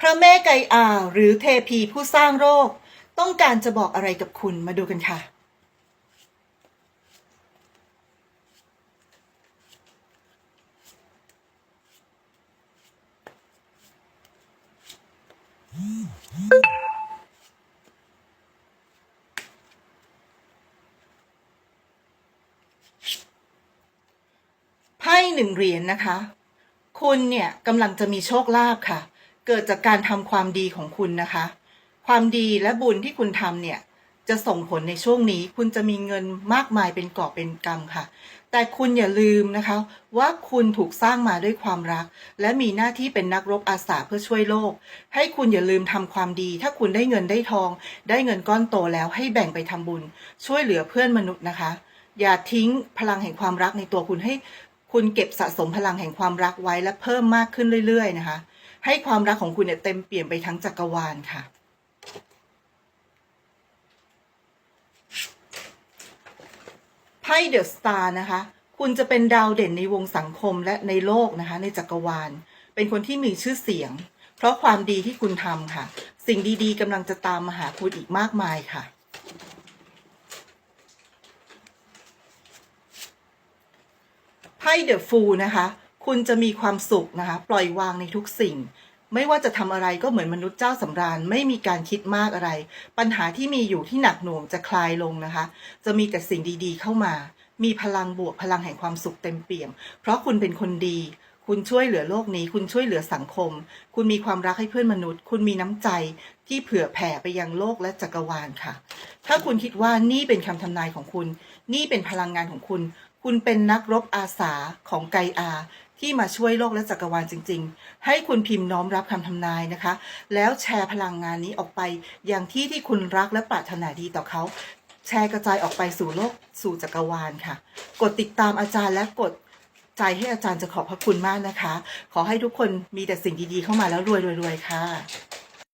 พระแม่ไกอาหรือเทพีผู้สร้างโรค ต้องการจะบอกอะไรกับคุณมาดูกันค่ะ ไพ่หนึ่งเหรียญนะคะ คุณเนี่ยกำลังจะมีโชคลาภค่ะ เกิดจากการทำความดีของคุณนะคะ ความดีและบุญที่คุณทำเนี่ยจะส่งผลในช่วงนี้ คุณจะมีเงินมากมายเป็นกอบเป็นกำค่ะ แต่คุณอย่าลืมนะคะ ว่าคุณถูกสร้างมาด้วยความรัก และมีหน้าที่เป็นนักรบอาสาเพื่อช่วยโลก ให้คุณอย่าลืมทำความดี ถ้าคุณได้เงินได้ทอง ได้เงินก้อนโตแล้วให้แบ่งไปทำบุญ ช่วยเหลือเพื่อนมนุษย์นะคะ อย่าทิ้งพลังแห่งความรักในตัวคุณให้ คุณเก็บสะสมพลังแห่งความรักไว้และเพิ่มมากขึ้นเรื่อย ๆ นะคะ ให้ความรักของคุณเนี่ยเต็มเปี่ยมไปทั้งจักรวาลค่ะ ไพ่เดอะสตาร์นะคะ คุณจะเป็นดาวเด่นในวงสังคมและในโลกนะคะ ในจักรวาล เป็นคนที่มีชื่อเสียง เพราะความดีที่คุณทำค่ะ สิ่งดีๆกำลังจะตามมาหาคุณอีกมากมายค่ะไพ่เดอะฟูนะคะ คุณจะมีความสุขนะคะ ปล่อยวางในทุกสิ่ง ไม่ว่าจะทำอะไรก็เหมือนมนุษย์เจ้าสำราญ ไม่มีการคิดมากอะไร ปัญหาที่มีอยู่ที่หนักหน่วงจะคลายลงนะคะ จะมีแต่สิ่งดีๆ เข้ามา มีพลังบวกพลังแห่งความสุขเต็มเปี่ยม เพราะคุณเป็นคนดี คุณช่วยเหลือโลกนี้ คุณช่วยเหลือสังคม คุณมีความรักให้เพื่อนมนุษย์ คุณมีน้ำใจที่เผื่อแผ่ไปยังโลกและจักรวาลค่ะ ถ้าคุณคิดว่านี่เป็นคำทำนายของคุณ นี่เป็นพลังงานของคุณ คุณเป็นนักรบอาสาของไกอา ที่มาช่วยโลกและจักรวาลจริง ๆ ให้คุณพิมพ์น้อมรับคำทำนายนะคะ แล้วแชร์พลังงานนี้ออกไป อย่างที่ที่คุณรักและปรารถนาดีต่อเขา แชร์กระจายออกไปสู่โลกสู่จักรวาลค่ะ กดติดตามอาจารย์และกดใจให้อาจารย์จะขอบพระคุณมากนะคะ ขอให้ทุกคนมีแต่สิ่งดีๆเข้ามาแล้วรวยๆๆค่ะ